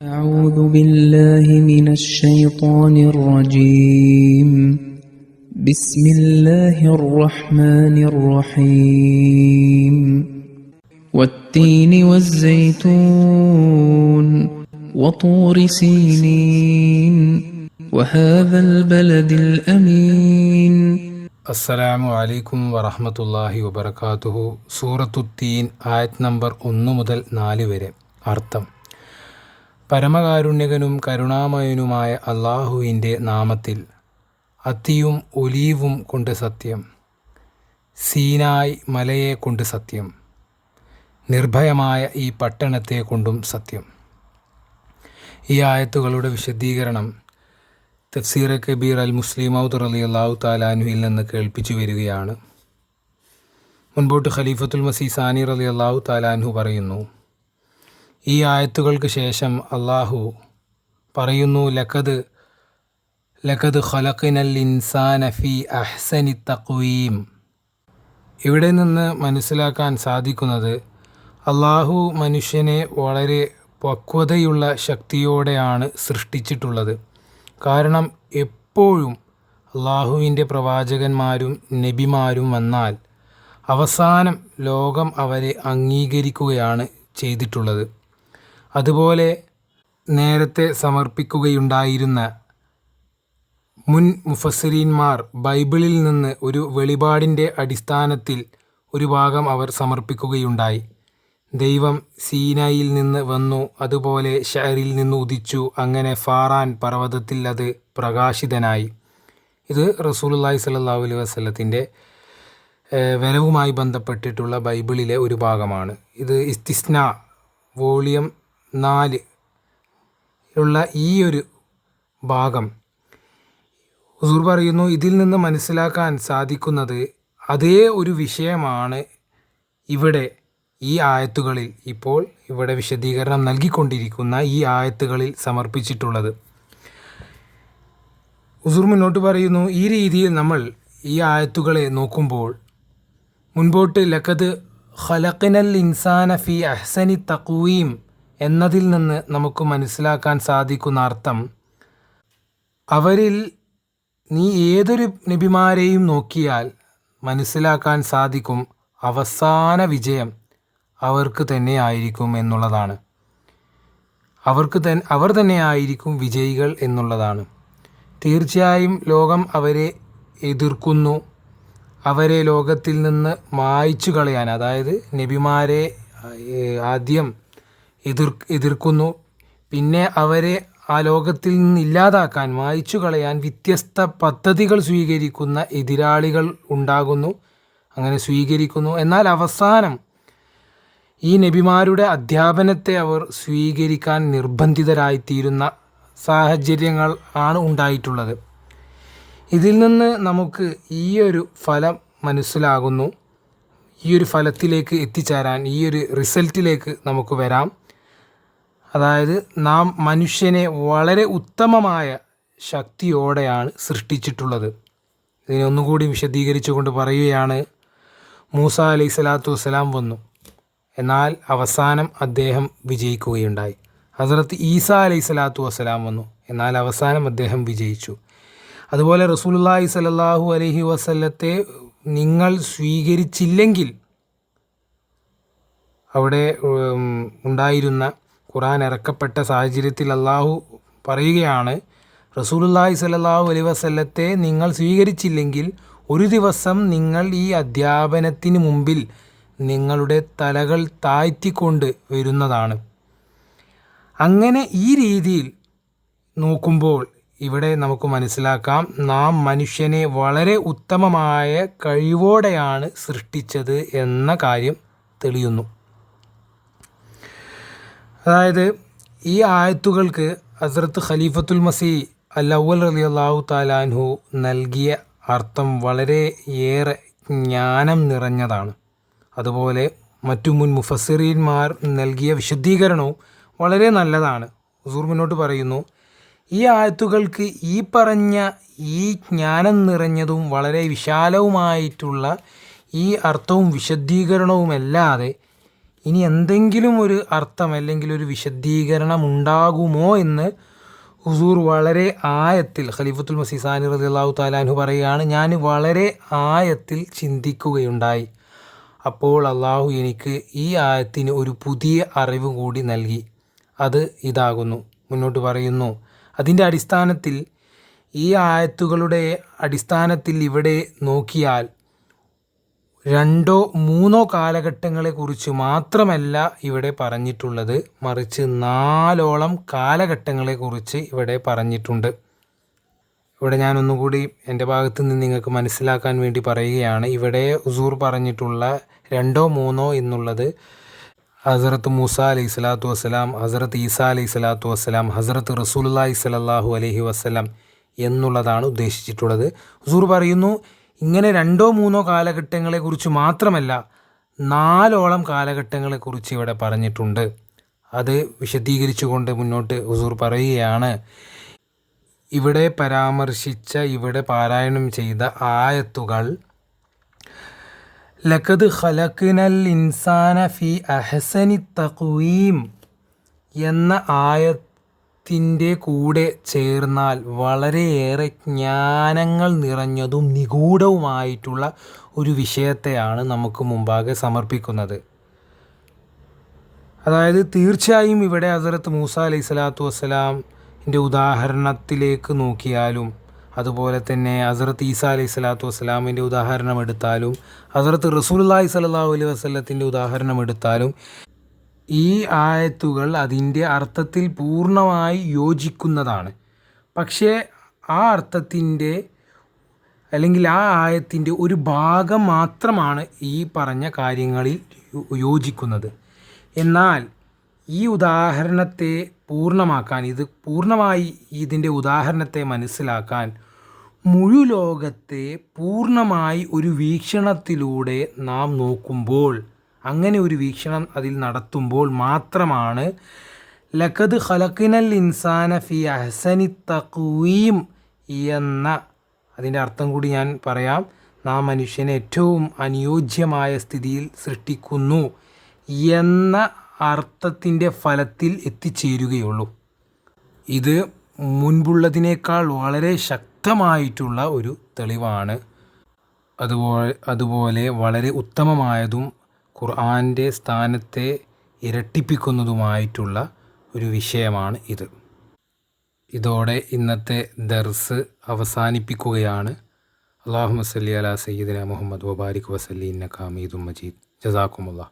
أعوذ بالله من الشيطان الرجيم بسم الله الرحمن الرحيم والتين والزيتون وطور سينين وهذا البلد الأمين അസ്സലാമു അലൈക്കും വറഹമത്തല്ലാഹി വബർക്കാത്തുഹു സൂറത്തുത്തീൻ ആയത് നമ്പർ ഒന്ന് മുതൽ നാല് വരെ അർത്ഥം പരമകാരുണ്യകനും കരുണാമയനുമായ അള്ളാഹുവിന്റെ നാമത്തിൽ അത്തിയും ഒലീവും കൊണ്ട് സത്യം സീനായ് മലയെ കൊണ്ട് സത്യം നിർഭയമായ ഈ പട്ടണത്തെ കൊണ്ടും സത്യം. ഈ ആയത്തുകളുടെ വിശദീകരണം തഫ്സീർ കബീർ അൽ മുസ്ലിം ഔദർ അലി അള്ളാഹു താലാനുവിൽ നിന്ന് കേൾപ്പിച്ചു വരികയാണ്. മുൻപോട്ട് ഖലീഫത്തുൽ മസീ സാനി അലി അള്ളാഹു താലാൻഹു പറയുന്നു ഈ ആയത്തുകൾക്ക് ശേഷം അള്ളാഹു പറയുന്നു ലഖദ് ലഖദ് ഖലഖിനൽ ഇൻസാന ഫി അഹ്സനി തക്വീം ഇവിടെ നിന്ന് മനസ്സിലാക്കാൻ സാധിക്കുന്നത് അള്ളാഹു മനുഷ്യനെ വളരെ പക്വതയുള്ള ശക്തിയോടെയാണ് സൃഷ്ടിച്ചിട്ടുള്ളത്. കാരണം എപ്പോഴും അള്ളാഹുവിന്റെ പ്രവാചകന്മാരും നബിമാരും വന്നാൽ അവസാനം ലോകം അവരെ അംഗീകരിക്കുകയാണ് ചെയ്തിട്ടുള്ളത്. അതുപോലെ നേരത്തെ സമർപ്പിക്കുകയുണ്ടായിരുന്ന മുൻ മുഫസരീന്മാർ ബൈബിളിൽ നിന്ന് ഒരു വെളിപാടിന്റെ അടിസ്ഥാനത്തിൽ ഒരു ഭാഗം അവർ സമർപ്പിക്കുകയുണ്ടായി. ദൈവം സീനായിൽ നിന്ന് വന്നു അതുപോലെ ഷഹറിൽ നിന്ന് ഉദിച്ചു അങ്ങനെ ഫാറാൻ പർവതത്തിൽ അത് പ്രകാശിതനായി. ഇത് റസൂലുല്ലാഹി സ്വല്ലല്ലാഹു അലൈഹി വസ്ലത്തിന്റെ വരവുമായി ബന്ധപ്പെട്ടിട്ടുള്ള ബൈബിളിലെ ഒരു ഭാഗമാണ്. ഇത് ഇസ്തിസ്ന വോളിയം നാല് ഉള്ള ഈ ഒരു ഭാഗം. ഹുസൂർ പറയുന്നു ഇതിൽ നിന്ന് മനസ്സിലാക്കാൻ സാധിക്കുന്നത് അതേ ഒരു വിഷയമാണ് ഇവിടെ ഈ ആയത്തുകളിൽ ഇപ്പോൾ ഇവിടെ വിശദീകരണം നൽകിക്കൊണ്ടിരിക്കുന്ന ഈ ആയത്തുകളിൽ സമർപ്പിച്ചിട്ടുള്ളത്. ഹുസൂർ മുന്നോട്ട് പറയുന്നു ഈ രീതിയിൽ നമ്മൾ ഈ ആയത്തുകളെ നോക്കുമ്പോൾ മുൻപോട്ട് ലക്കത് ഖലഖിനൽ ഇൻസാന ഫി അഹ്സനി തക്വീം എന്നതിൽ നിന്ന് നമുക്ക് മനസ്സിലാക്കാൻ സാധിക്കുന്ന അർത്ഥം അവരിൽ നീ ഏതൊരു നബിമാരെയും നോക്കിയാൽ മനസ്സിലാക്കാൻ സാധിക്കും അവസാന വിജയം അവർക്ക് തന്നെ ആയിരിക്കും എന്നുള്ളതാണ്. അവർക്ക് തൻ അവർ തന്നെ ആയിരിക്കും വിജയികൾ എന്നുള്ളതാണ്. തീർച്ചയായും ലോകം അവരെ എതിർക്കുന്നു. അവരെ ലോകത്തിൽ നിന്ന് മായ്ച്ചു കളയാൻ അതായത് നബിമാരെ ആദ്യം എതിർ എതിർക്കുന്നു. പിന്നെ അവരെ ആ ലോകത്തിൽ നിന്ന് ഇല്ലാതാക്കാൻ മായ്ച്ചു കളയാൻ വ്യത്യസ്ത പദ്ധതികൾ സ്വീകരിക്കുന്ന എതിരാളികൾ ഉണ്ടാകുന്നു. അങ്ങനെ സ്വീകരിക്കുന്നു. എന്നാൽ അവസാനം ഈ നബിമാരുടെ അധ്യാപനത്തെ അവർ സ്വീകരിക്കാൻ നിർബന്ധിതരായിത്തീരുന്ന സാഹചര്യങ്ങൾ ആണ് ഉണ്ടായിട്ടുള്ളത്. ഇതിൽ നിന്ന് നമുക്ക് ഈ ഒരു ഫലം മനസ്സിലാകുന്നു. ഈ ഒരു ഫലത്തിലേക്ക് എത്തിച്ചേരാൻ ഈ ഒരു റിസൾട്ടിലേക്ക് നമുക്ക് വരാം. അതായത് നാം മനുഷ്യനെ വളരെ ഉത്തമമായ ശക്തിയോടെയാണ് സൃഷ്ടിച്ചിട്ടുള്ളത്. ഇതിനെ ഒന്നുകൂടി വിശദീകരിച്ചുകൊണ്ട് പറയുകയാണ് മൂസ അലൈഹി സ്വലാത്തു വസ്സലാം വന്നു. എന്നാൽ അവസാനം അദ്ദേഹം വിജയിക്കുകയുണ്ടായി. ഹസ്രത്ത് ഈസ അലൈഹി സ്വലാത്തു വസ്സലാം വന്നു. എന്നാൽ അവസാനം അദ്ദേഹം വിജയിച്ചു. അതുപോലെ റസൂലുള്ളാഹി സലാഹു അലഹി വസല്ലത്തെ നിങ്ങൾ സ്വീകരിച്ചില്ലെങ്കിൽ അവിടെ ഉണ്ടായിരുന്ന ഖുറാൻ ഇറക്കപ്പെട്ട സാഹചര്യത്തിൽ അള്ളാഹു പറയുകയാണ് റസൂലുള്ളാഹി സലാഹു അലൈഹി വസല്ലത്തെ നിങ്ങൾ സ്വീകരിച്ചില്ലെങ്കിൽ ഒരു ദിവസം നിങ്ങൾ ഈ അധ്യാപനത്തിന് മുമ്പിൽ നിങ്ങളുടെ തലകൾ താഴ്ത്തിക്കൊണ്ട് വരുന്നതാണ്. അങ്ങനെ ഈ രീതിയിൽ നോക്കുമ്പോൾ ഇവിടെ നമുക്ക് മനസ്സിലാക്കാം നാം മനുഷ്യനെ വളരെ ഉത്തമമായ കഴിവോടെയാണ് സൃഷ്ടിച്ചത് എന്ന കാര്യം തെളിയുന്നു. അതായത് ഈ ആയത്തുകൾക്ക് ഹസ്രത്ത് ഖലീഫത്തുൽ മസീ അല്ലവൽ അലി അള്ളാഹു താലാൻഹു നൽകിയ അർത്ഥം വളരെ ഏറെ ജ്ഞാനം നിറഞ്ഞതാണ്. അതുപോലെ മറ്റു മുൻ മുഫസിറീന്മാർ നൽകിയ വിശദീകരണവും വളരെ നല്ലതാണ്. ഹുസൂർ മുന്നോട്ട് പറയുന്നു ഈ ആയത്തുകൾക്ക് ഈ പറഞ്ഞ ഈ ജ്ഞാനം നിറഞ്ഞതും വളരെ വിശാലവുമായിട്ടുള്ള ഈ അർത്ഥവും വിശദീകരണവുമല്ലാതെ ഇനി എന്തെങ്കിലും ഒരു അർത്ഥം അല്ലെങ്കിൽ ഒരു വിശദീകരണം ഉണ്ടാകുമോ എന്ന് ഹുസൂർ വളരെ ആയത്തിൽ ഖലീഫത്തുൽ മസീസാനി റതി അള്ളാഹു താലാൻഹു പറയുകയാണ് ഞാൻ വളരെ ആയത്തിൽ ചിന്തിക്കുകയുണ്ടായി. അപ്പോൾ അള്ളാഹു എനിക്ക് ഈ ആയത്തിന് ഒരു പുതിയ അറിവ് കൂടി നൽകി. അത് ഇതാകുന്നു. മുന്നോട്ട് പറയുന്നു അതിന്റെ അടിസ്ഥാനത്തിൽ ഈ ആയത്തുകളുടെ അടിസ്ഥാനത്തിൽ ഇവിടെ നോക്കിയാൽ രണ്ടോ മൂന്നോ കാലഘട്ടങ്ങളെക്കുറിച്ച് മാത്രമല്ല ഇവിടെ പറഞ്ഞിട്ടുള്ളത്. മറിച്ച് നാലോളം കാലഘട്ടങ്ങളെക്കുറിച്ച് ഇവിടെ പറഞ്ഞിട്ടുണ്ട്. ഇവിടെ ഞാൻ ഒന്നുകൂടി എന്റെ ഭാഗത്ത് നിന്ന് നിങ്ങൾക്ക് മനസ്സിലാക്കാൻ വേണ്ടി പറയുകയാണ്. ഇവിടെ ഉസൂർ പറഞ്ഞിട്ടുള്ള രണ്ടോ മൂന്നോ എന്നുള്ളത് ഹസരത്ത് മൂസ അലൈഹി സ്വലാത്തു വസ്സലാം ഹസരത്ത് ഈസ അലൈഹി സ്വലാത്തു വസ്സലാം ഹസരത്ത് റസൂലുല്ലാഹി സലാഹു അലഹി വസ്സലാം എന്നുള്ളതാണ് ഉദ്ദേശിച്ചിട്ടുള്ളത്. ഹുസൂർ പറയുന്നു ഇങ്ങനെ രണ്ടോ മൂന്നോ കാലഘട്ടങ്ങളെക്കുറിച്ച് മാത്രമല്ല നാലോളം കാലഘട്ടങ്ങളെക്കുറിച്ച് ഇവിടെ പറഞ്ഞിട്ടുണ്ട്. അത് വിശദീകരിച്ചുകൊണ്ട് മുന്നോട്ട് ഹുസൂർ പറയുകയാണ് ഇവിടെ പരാമർശിച്ച ഇവിടെ പാരായണം ചെയ്ത ആയത്തുകൾ ലഖദ് ഖലഖ്നൽ ഇൻസാന ഫി അഹസനി തക്വീം എന്ന ആയത്തിന്റെ കൂടെ ചേർന്നാൽ വളരെയേറെ ജ്ഞാനങ്ങൾ നിറഞ്ഞതും നിഗൂഢവുമായിട്ടുള്ള ഒരു വിഷയത്തെയാണ് നമുക്ക് മുമ്പാകെ സമർപ്പിക്കുന്നത്. അതായത് തീർച്ചയായും ഇവിടെ ഹസരത്ത് മൂസ അലൈഹി സ്വലാത്തു വസ്സലാമിന്റെ ഉദാഹരണത്തിലേക്ക് നോക്കിയാലും അതുപോലെ തന്നെ ഹസരത്ത് ഈസ അലൈഹി സ്വലാത്തു വസ്സലാമിന്റെ ഉദാഹരണം എടുത്താലും ഹസരത്ത് റസൂലുല്ലാഹി സ്വല്ലല്ലാഹു അലൈഹി വസ്ലത്തിന്റെ ഉദാഹരണം എടുത്താലും ഈ ആയത്തുകൾ അതിന്റെ അർത്ഥത്തിൽ പൂർണമായി യോജിക്കുന്നതാണ്. പക്ഷേ ആ അർത്ഥത്തിന്റെ അല്ലെങ്കിൽ ആ ആയത്തിന്റെ ഒരു ഭാഗം മാത്രമാണ് ഈ പറഞ്ഞ കാര്യങ്ങളിൽ യോജിക്കുന്നത്. എന്നാൽ ഈ ഉദാഹരണത്തെ പൂർണമാക്കാൻ ഇത് പൂർണമായി ഇതിന്റെ ഉദാഹരണത്തെ മനസ്സിലാക്കാൻ മുഴു ലോകത്തെ പൂർണമായി ഒരു വീക്ഷണത്തിലൂടെ നാം നോക്കുമ്പോൾ അങ്ങനെ ഒരു വീക്ഷണം അതിൽ നടത്തുമ്പോൾ മാത്രമാണ് ലഖദ് ഖലക്കിനൽ ഇൻസാന ഫി അഹസനി തക്വീം എന്ന അതിന്റെ അർത്ഥം കൂടി ഞാൻ പറയാം നാം മനുഷ്യനെ ഏറ്റവും അനുയോജ്യമായ സ്ഥിതിയിൽ സൃഷ്ടിക്കുന്നു എന്ന അർത്ഥത്തിന്റെ ഫലത്തിൽ എത്തിച്ചേരുകയുള്ളൂ. ഇത് മുൻപുള്ളതിനേക്കാൾ വളരെ ശക്തമായിട്ടുള്ള ഒരു തെളിവാണ്. അതുപോലെ അതുപോലെ വളരെ ഉത്തമമായതും ഖുർആന്റെ സ്ഥാനത്തെ ഇരട്ടിപ്പിക്കുന്നതുമായിട്ടുള്ള ഒരു വിഷയമാണ് ഇത്. ഇതോടെ ഇന്നത്തെ ദർസ് അവസാനിപ്പിക്കുകയാണ്. അള്ളാഹു വസല്ലി അല സയ്യിദിന മുഹമ്മദ് വബാരിക് വസല്ലി ഇന്ന കാമീദും മജീദ്. ജസാക്കുമുള്ള